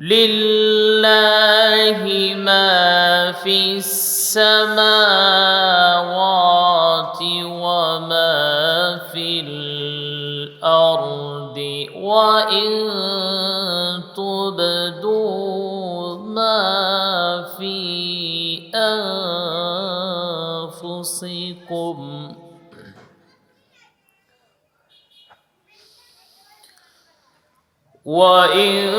لله ما في السماوات وما في الأرض وإن تبدوا ما في أنفسكم وإن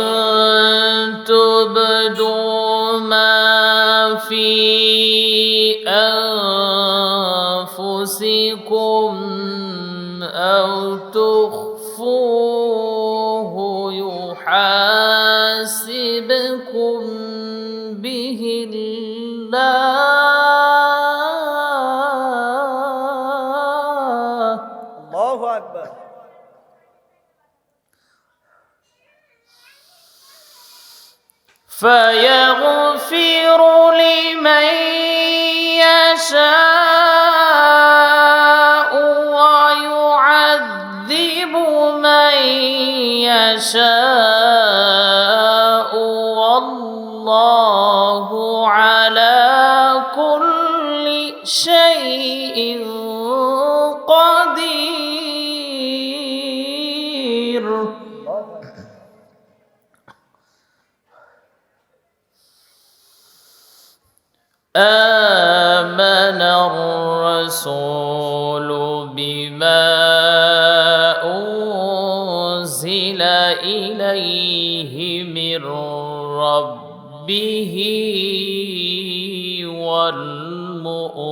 تبدوا ما في أنفسكم أو تخفوه يحاسبكم فيغفر لمن يشاء. آمن الرسول بما أنزل إليه من ربه والمؤمنون.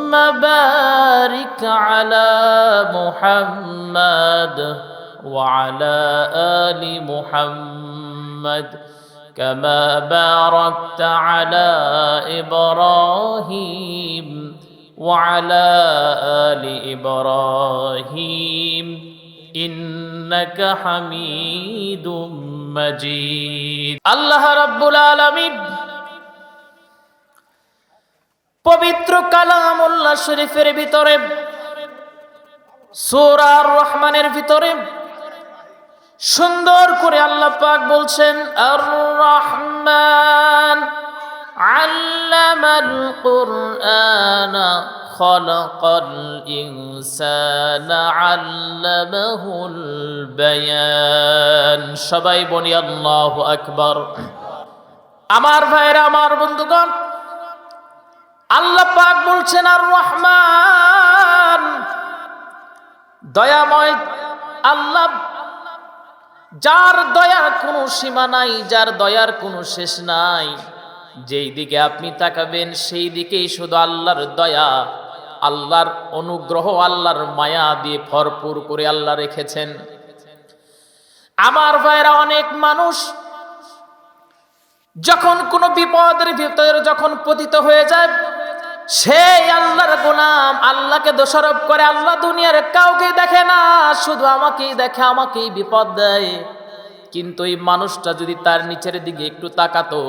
بارك على محمد وعلى ال محمد كما باركت على ابراهيم وعلى ال ابراهيم انك حميد مجيد الله رب العالمين পবিত্র কালামুল্লাহ শরীফের ভিতরে সূরার রহমানের ভিতরে সুন্দর করে আল্লাহ পাক বলছেন আর রহমান আল্লামাল কুরআন খলাকাল ইনসানা আল্লামাহুল বায়ান। সবাই বলি, আল্লাহু আকবার। আমার ভাইরা, আমার বন্ধুগণ আল্লাহ পাক বলছেন, আর রহমান, দয়াময় আল্লাহ, যার দয়ার কোনো সীমা নাই, যার দয়ার কোনো শেষ নাই। যেই দিকে আপনি তাকাবেন, সেই দিকেই শুধু আল্লাহর দয়া, আল্লাহর অনুগ্রহ, আল্লাহর মায়া দিয়ে ভরপুর করে আল্লাহ রেখেছেন। আমার ভাইরা, অনেক মানুষ যখন কোনো বিপদের ভিতরে, যখন পতিত হয়ে যায় সেই আল্লাহর গোলাম আল্লাহকে দোষারোপ করে আল্লাহ দুনিয়ার কাউকে দেখে না, শুধু আমাকেই দেখে, আমাকেই বিপদ দেয়। কিন্তু এই মানুষটা যদি তার নিচের দিকে একটু তাকাতো,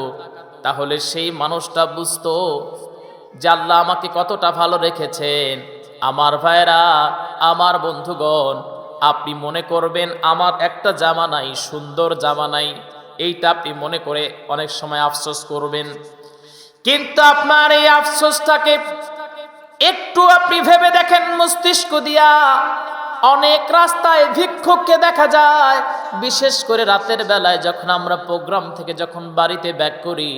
তাহলে সেই মানুষটা বুঝতো যে আল্লাহ আমাকে কতটা ভালো রেখেছেন। আমার ভাইরা আমার বন্ধুগণ, আপনি মনে করবেন আমার একটা জামা নাই, সুন্দর জামা নাই, এইটা আপনি মনে করে অনেক সময় আফসোস করবেন। কিন্তু আপনার এই আফসোসটাকে একটু আপনি ভেবে দেখেন মস্তিষ্ক দিয়া। অনেক রাস্তায় ভিক্ষুককে দেখা যায়, বিশেষ করে রাতের বেলায় যখন আমরা প্রোগ্রাম থেকে যখন বাড়িতে ব্যাক করি,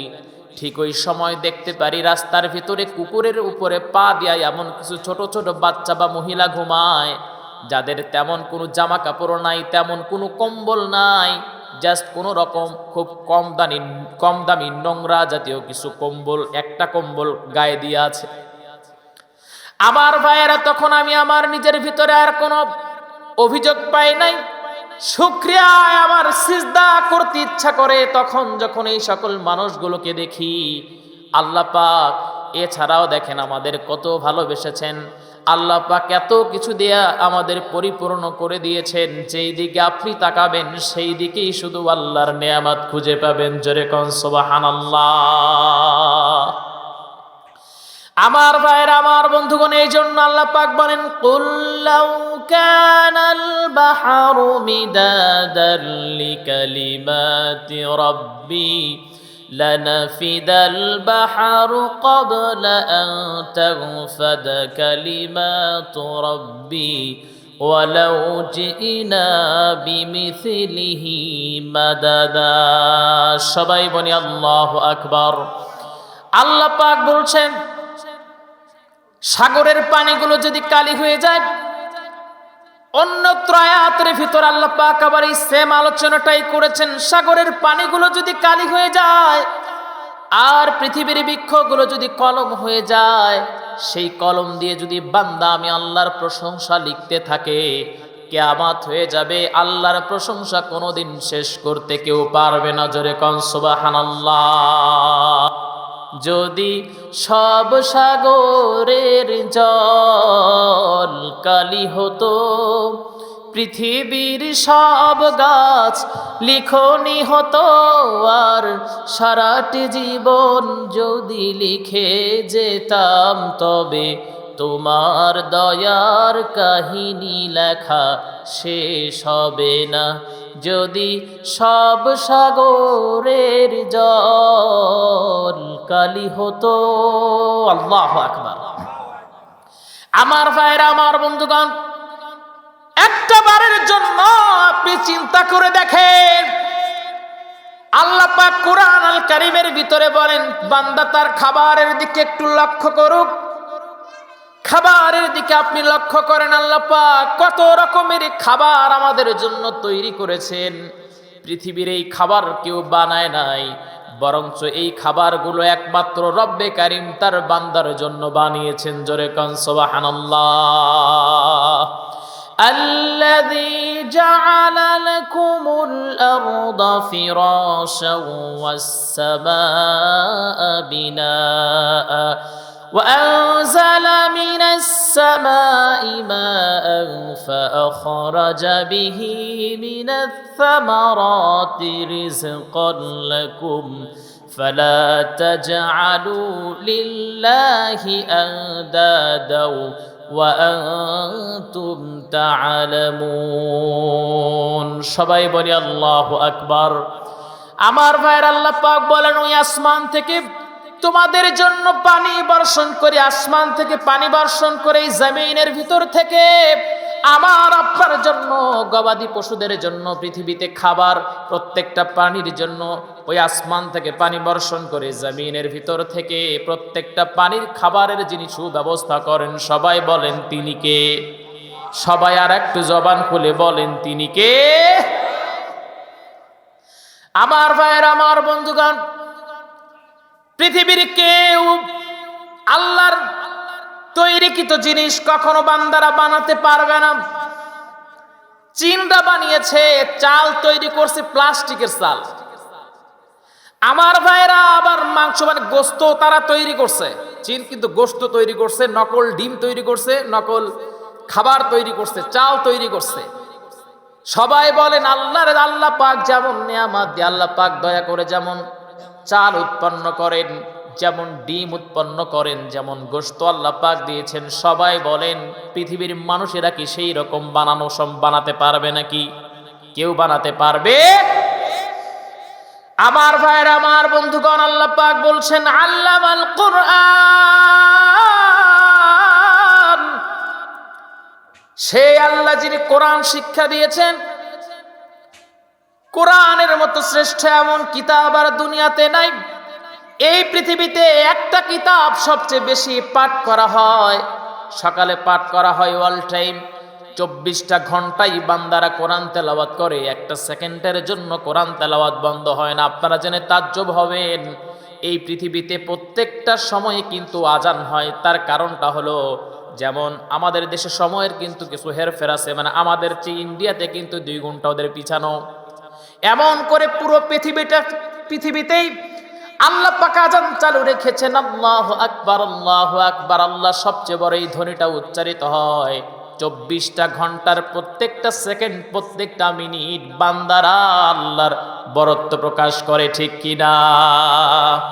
ঠিক ওই সময় দেখতে পারি রাস্তার ভিতরে কুকুরের উপরে পা দিয়া এমন কিছু ছোট ছোট বাচ্চা বা মহিলা ঘুমায়, যাদের তেমন কোনো জামা কাপড় নাই, তেমন কোনো কম্বল নাই। জাস্ট কোনো রকম খুব কম দামি কম দামি নোংরা জাতীয় কিছু কম্বল, একটা কম্বল গায়ে দিয়ে আছে। আমার ভাইয়েরা, তখন আমি আমার নিজের ভিতরে আর কোনো অভিযোগ পাই নাই। শুক্রিয়ায় আমার সিজদা করতে ইচ্ছা করে, তখন যখন এই সকল মানুষগুলোকে দেখি, আল্লাহ পাক এছাড়াও দেখেন আমাদের কত ভালোবেসেছেন। আল্লাহ পাক এত কিছু দেয়া আমাদের পরিপূর্ণ করে দিয়েছেন, যেই দিকে আপনি তাকাবেন, সেই দিকেই শুধু আল্লাহর নেয়ামত খুঁজে পাবেন। জোরে কন সুবহানাল্লাহ। আমার ভাইয়ের, আমার বন্ধুগণ, এই জন্য আল্লাহ পাক বলেন কুল্লাউ কানাল বাহরু لنفد البحر قبل أن تنفد كلمات ربي ولو جئنا بمثله مددا সবাই বলি আল্লাহু আকবার আল্লাহ পাক বলছেন সাগরের পানিগুলো যদি কালি হয়ে যায় অন্য ত্রয়াতের ভিতর আল্লাহ পাক আবার এই সেম আলোচনাটাই করেছেন, সাগরের পানিগুলো যদি কালি হয়ে যায় আর পৃথিবীর বৃক্ষগুলো যদি কলম হয়ে যায়, সেই কলম দিয়ে যদি বান্দা আমি আল্লাহর প্রশংসা লিখতে থাকে, কেয়ামাত হয়ে যাবে, আল্লাহর প্রশংসা কোনোদিন শেষ করতে কেউ পারবে না। জোরে কনসবাহানাল্লাহ যদি সব সাগরের জল কালি হতো, পৃথিবীর সব গাছ লিখনি হতো, আর সারাটি জীবন যদি লিখে যেতাম, তবে তোমার দয়ার কাহিনী লেখা শেষ হবে না। যদি সব সাগরের জল কালি হতো, আল্লাহ আকবার। আমার ভাইয়ের, আমার বন্ধুগণ, একটা বারের জন্য আপনি চিন্তা করে দেখেন। আল্লাহ পাক কোরআন আল কারিমের ভিতরে বলেন, বান্দা তার খাবারের দিকে একটু লক্ষ্য করুক। খাবারের দিকে আপনি লক্ষ্য করেন আল্লাহ পাক কত রকমের খাবার আমাদের জন্য তৈরি করেছেন পৃথিবীর এই খাবার কেউ বানায় নাই বরঞ্চ এই খাবারগুলো একমাত্র রব্বে কারিম তার বান্দার জন্য বানিয়েছেন জোরে কনসবাহানাল্লাহ الذي جعل لكم الأرض فراشا والسماء بناءً وأنزل من السماء ماء فأخرج به من الثمرات رزقا لكم فلا تجعلوا لله أندادا وأنتم تعلمون সবাই বলি আল্লাহ আকবার আমার ভাইয়ের আল্লাহ পাক বলেন ওই আসমান থেকে তোমাদের জন্য পানি বর্ষণ করে, আসমান থেকে পানি বর্ষণ করে, এই জমিনের ভিতর থেকে আমার আপনার জন্য, গবাদি পশুদের জন্য, পৃথিবীতে খাবার, প্রত্যেকটা পানির জন্য ওই আসমান থেকে পানি বর্ষণ করে, জমিনের ভিতর থেকে প্রত্যেকটা পানির খাবারের যিনি সুব্যবস্থা করেন, সবাই বলেন তিনি কে? সবাই আর একটু জবান খুলে বলেন তিনি কে? আমার ভাইয়ের, আমার বন্ধুগণ পৃথিবীর কেউ আল্লাহর তৈরিকৃত জিনিস কখনো বান্দারা বানাতে পারবে না। চীনরা বানিয়েছে, চাল তৈরি করছে প্লাস্টিকের চাল। আমার ভাইরা আবার মাংস মানে গোস্ত তারা তৈরি করছে। চীন কিন্তু গোস্ত তৈরি করছে, নকল ডিম তৈরি করছে, নকল খাবার তৈরি করছে, চাল তৈরি করছে। সবাই বলেন, আল্লাহর, আল্লাহ পাক যেমন নিয়ামত দিয়ে, আল্লাহ পাক দয়া করে যেমন চাল উৎপন্ন করেন, যেমন ডিম উৎপন্ন করেন, যেমন গোস্ত আল্লাহ পাক দিয়েছেন, সবাই বলেন, পৃথিবীর মানুষেরা কি সেই রকম বানানো সম, বানাতে পারবে নাকি? কেউ বানাতে পারবে? আমার ভাইয়ের, আমার বন্ধুগণ, আল্লাহ পাক বলছেন, আল্লামাল কোরআন। সেই আল্লাহ যিনি কোরআন শিক্ষা দিয়েছেন কোরআনের মতো শ্রেষ্ঠ এমন কিতাব আর দুনিয়াতে নাই। এই পৃথিবীতে একটা কিতাব সবচেয়ে বেশি পাঠ করা হয়। সকালে পাঠ করা হয় অল টাইম। চব্বিশটা ঘন্টাই বান্দারা কোরআন তেলাওয়াত করে, একটা সেকেন্ডের জন্য কোরআন তেলাওয়াত বন্ধ হয় না। আপনারা জেনে তাজ্জব হবেন, এই পৃথিবীতে প্রত্যেকটা সময়ে কিন্তু আজান হয়। তার কারণটা হলো, যেমন আমাদের দেশে সময়ের কিন্তু কিছু হেরফের আছে মানে আমাদের চেয়ে ইন্ডিয়াতে কিন্তু দুই ঘণ্টা ওদের পিছানো। এমন করে পুরো পৃথিবীটা, পৃথিবীতেই আল্লাহ পাকাজান চালু রেখেছেন, আল্লাহ আকবার আল্লাহ আকবার। আল্লাহ সবচেয়ে বড় এই ধ্বনিটা উচ্চারিত হয়। চব্বিশটা ঘণ্টার প্রত্যেকটা সেকেন্ড, প্রত্যেকটা মিনিট বান্দারা আল্লাহর বরত্ব প্রকাশ করে, ঠিক কিনা?